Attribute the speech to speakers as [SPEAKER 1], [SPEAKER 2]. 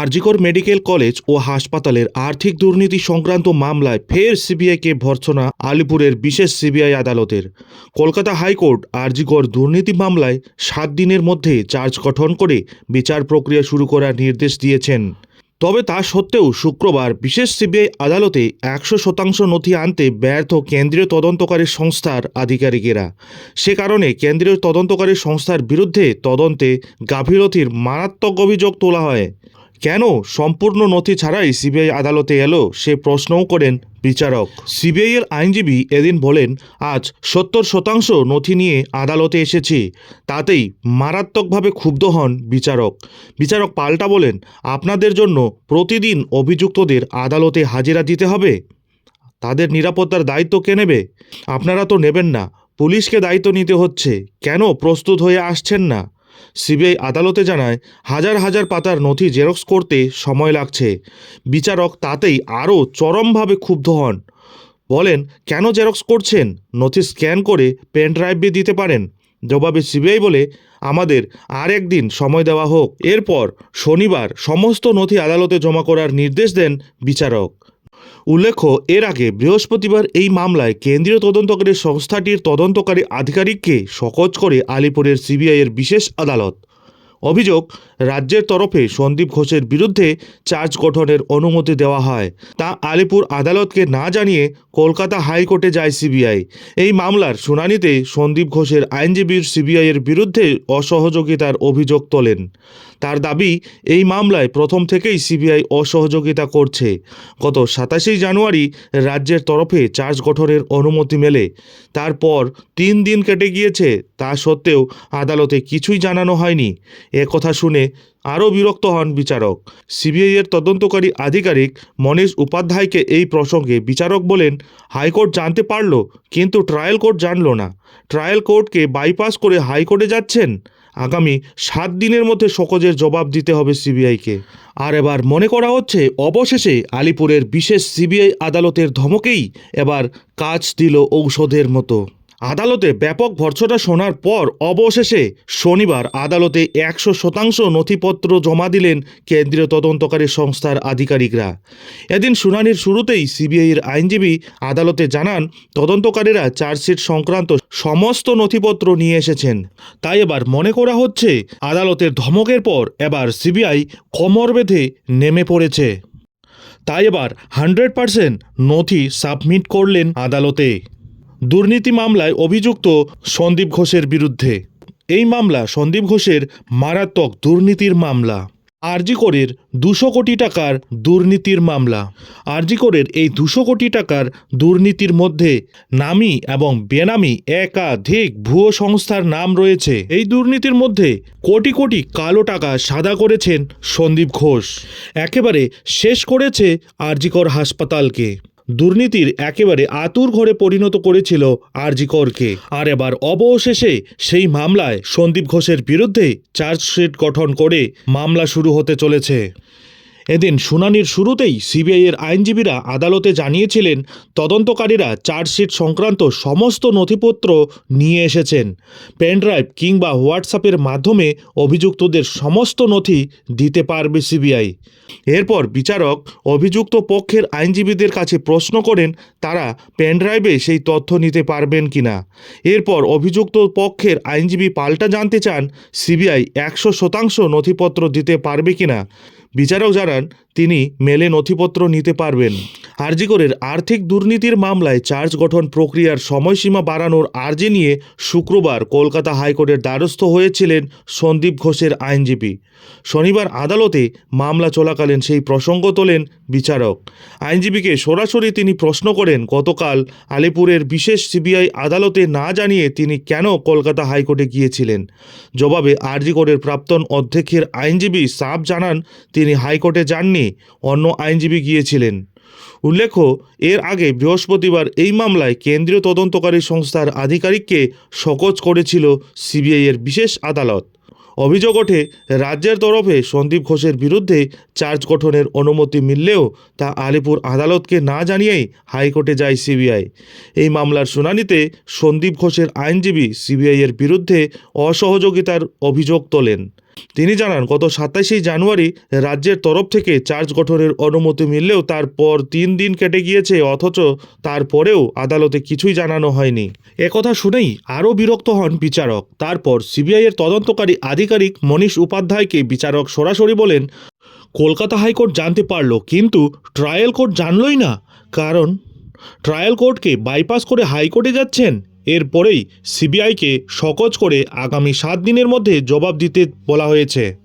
[SPEAKER 1] RG Kar medical college ও হাসপাতালের আর্থিক দুর্নীতি সংক্রান্ত মামলায় ফের সিবিআইকে ভর্সনা আলিপুরের বিশেষ সিবিআই আদালতের। কলকাতা হাইকোর্ট আরজিকর দুর্নীতি মামলায় সাত দিনের মধ্যে চার্জ গঠন করে বিচার প্রক্রিয়া শুরু করার নির্দেশ দিয়েছেন। তবে তা সত্ত্বেও শুক্রবার বিশেষ সিবিআই আদালতে একশো শতাংশ নথি আনতে ব্যর্থ কেন্দ্রীয় তদন্তকারী সংস্থার আধিকারিকেরা। সে কারণে কেন্দ্রীয় তদন্তকারী সংস্থার বিরুদ্ধে তদন্তে গাফিলতির মারাত্মক অভিযোগ তোলা হয়। কেন সম্পূর্ণ নথি ছাড়াই সিবিআই আদালতে এলো? সে প্রশ্নও করেন বিচারক। সিবিআই এর আইনজীবী এদিন বলেন, আজ সত্তর শতাংশ নথি নিয়ে আদালতে এসেছি। তাতেই মারাত্মকভাবে ক্ষুব্ধ হন বিচারক। বিচারক পাল্টা বলেন, আপনাদের জন্য প্রতিদিন অভিযুক্তদের আদালতে হাজিরা দিতে হবে? তাদের নিরাপত্তার দায়িত্ব কে নেবে? আপনারা তো নেবেন না। পুলিশকে দায়িত্ব নিতে হচ্ছে। কেন প্রস্তুত হয়ে আসছেন না? সিবিআই আদালতে জানায়, হাজার হাজার পাতার নথি জেরক্স করতে সময় লাগছে। বিচারক তাতেই আরও চরমভাবে ক্ষুব্ধ হন। বলেন, কেন জেরক্স করছেন? নথি স্ক্যান করে পেন ড্রাইভে দিতে পারেন। জবাবে সিবিআই বলে, আমাদের আর একদিন সময় দেওয়া হোক। এরপর শনিবার সমস্ত নথি আদালতে জমা করার নির্দেশ দেন বিচারক। উল্লেখ্য, এর আগে বৃহস্পতিবার এই মামলায় কেন্দ্রীয় তদন্তকারী সংস্থাটির তদন্তকারী আধিকারিককে সকোচ করে আলিপুরের সিবিআইয়ের বিশেষ আদালত। অভিযোগ রাজ্যের তরফে সন্দীপ ঘোষের বিরুদ্ধে চার্জ গঠনের অনুমতি দেওয়া হয়। তা আলিপুর আদালতকে না জানিয়ে কলকাতা হাইকোর্টে যায় সিবিআই। এই মামলার শুনানিতে সন্দীপ ঘোষের আইনজীবীর সিবিআইয়ের বিরুদ্ধে অসহযোগিতার অভিযোগ তোলেন। তার দাবি, এই মামলায় প্রথম থেকেই সিবিআই অসহযোগিতা করছে। গত সাতাশে জানুয়ারি রাজ্যের তরফে চার্জ গঠনের অনুমতি মেলে। তারপর তিন দিন কেটে গিয়েছে, তা সত্ত্বেও আদালতে কিছুই জানানো হয়নি। এ কথা শুনে আরও বিরক্ত হন বিচারক। সিবিআইয়ের তদন্তকারী আধিকারিক মনীষ উপাধ্যায়কে এই প্রসঙ্গে বিচারক বলেন, হাইকোর্ট জানতে পারল, কিন্তু ট্রায়াল কোর্ট জানল না। ট্রায়াল কোর্টকে বাইপাস করে হাইকোর্টে যাচ্ছেন? আগামী সাত দিনের মধ্যে সকজের জবাব দিতে হবে সিবিআইকে। আর এবার মনে করা হচ্ছে, অবশেষে আলিপুরের বিশেষ সিবিআই আদালতের ধমকেই এবার কাজ দিল ঔষধের মতো। আদালতে ব্যাপক ভর্ৎসনা শোনার পর অবশেষে শনিবার আদালতে একশো শতাংশ নথিপত্র জমা দিলেন কেন্দ্রীয় তদন্তকারী সংস্থার আধিকারিকরা। এদিন শুনানির শুরুতেই সিবিআইয়ের আইনজীবী আদালতে জানান, তদন্তকারীরা চার্জশিট সংক্রান্ত সমস্ত নথিপত্র নিয়ে এসেছেন। তাই এবার মনে করা হচ্ছে, আদালতের ধমকের পর এবার সিবিআই কোমর বেঁধে নেমে পড়েছে। তাই এবার হান্ড্রেড পার্সেন্ট নথি সাবমিট করলেন আদালতে। দুর্নীতি মামলায় অভিযুক্ত সন্দীপ ঘোষের বিরুদ্ধে। এই মামলা সন্দীপ ঘোষের মারাত্মক দুর্নীতির মামলা। আরজিকরের দুশো কোটি টাকার দুর্নীতির মামলা। আরজিকরের এই দুশো কোটি টাকার দুর্নীতির মধ্যে নামি এবং বেনামি একাধিক ভুয়ো সংস্থার নাম রয়েছে। এই দুর্নীতির মধ্যে কোটি কোটি কালো টাকা সাদা করেছেন সন্দীপ ঘোষ। একেবারে শেষ করেছে আরজিকর হাসপাতালকে। দুর্নীতির একেবারে আতুর ঘরে পরিণত করেছিল আরজিকরকে আর এবার অবশেষে সেই মামলায় সন্দীপ ঘোষের বিরুদ্ধে চার্জশিট গঠন করে মামলা শুরু হতে চলেছে। এদিন শুনানির শুরুতেই সিবিআইয়ের আইনজীবীরা আদালতে জানিয়েছিলেন, তদন্তকারীরা চার্জশিট সংক্রান্ত সমস্ত নথিপত্র নিয়ে এসেছেন। পেনড্রাইভ কিংবা হোয়াটসঅ্যাপের মাধ্যমে অভিযুক্তদের সমস্ত নথি দিতে পারবে সিবিআই। এরপর বিচারক অভিযুক্ত পক্ষের আইনজীবীদের কাছে প্রশ্ন করেন, তারা পেনড্রাইভে সেই তথ্য নিতে পারবেন কিনা? এরপর অভিযুক্ত পক্ষের আইনজীবী পাল্টা জানতে চান, সিবিআই একশো শতাংশ নথিপত্র দিতে পারবে কিনা? বিচারক জানান, তিনি মেলে নথিপত্র নিতে পারবেন। আরজিকরের আর্থিক দুর্নীতির মামলায় চার্জ গঠন প্রক্রিয়ার সময়সীমা বাড়ানোর আর্জি নিয়ে শুক্রবার কলকাতা হাইকোর্টের দ্বারস্থ হয়েছিলেন সন্দীপ ঘোষের আইনজীবী। শনিবার আদালতে মামলা চলাকালীন সেই প্রসঙ্গ তোলেন বিচারক। আইনজীবীকে সরাসরি তিনি প্রশ্ন করেন, গতকাল আলিপুরের বিশেষ সিবিআই আদালতে না জানিয়ে তিনি কেন কলকাতা হাইকোর্টে গিয়েছিলেন? জবাবে আরজিকরের প্রাক্তন অধ্যক্ষের আইনজীবী সাব জানান তিনি হাইকোর্টে যাননি, অন্য আইনজীবী গিয়েছিলেন। উল্লেখ্য, এর আগে বৃহস্পতিবার এই মামলায় কেন্দ্রীয় তদন্তকারী সংস্থার আধিকারিককে সকোচ করেছিল সিবিআইয়ের বিশেষ আদালত। অভিযোগ ওঠে, রাজ্যের তরফে সন্দীপ ঘোষের বিরুদ্ধে চার্জ গঠনের অনুমতি মিললেও তা আলিপুর আদালতকে না জানিয়েই হাইকোর্টে যায় সিবিআই। এই মামলার শুনানিতে সন্দীপ ঘোষের আইনজীবী সিবিআইয়ের বিরুদ্ধে অসহযোগিতার অভিযোগ তোলেন। তিনি জানান, গত সাতাশে জানুয়ারি রাজ্যের তরফ থেকে চার্জ গঠনের অনুমতি মিললেও তারপর তিন দিন কেটে গিয়েছে, অথচ তারপরেও আদালতে কিছুই জানানো হয়নি। একথা শুনেই আরও বিরক্ত হন বিচারক। তারপর সিবিআইয়ের তদন্তকারী আধিকারিক মনীষ উপাধ্যায়কে বিচারক সরাসরি বলেন, কলকাতা হাইকোর্ট জানতে পারল, কিন্তু ট্রায়াল কোর্ট জানলই না। কারণ, ট্রায়াল কোর্টকে বাইপাস করে হাইকোর্টে যাচ্ছেন। এরপরেই সিবিআইকে সকজ করে আগামী সাত দিনের মধ্যে জবাব দিতে বলা হয়েছে।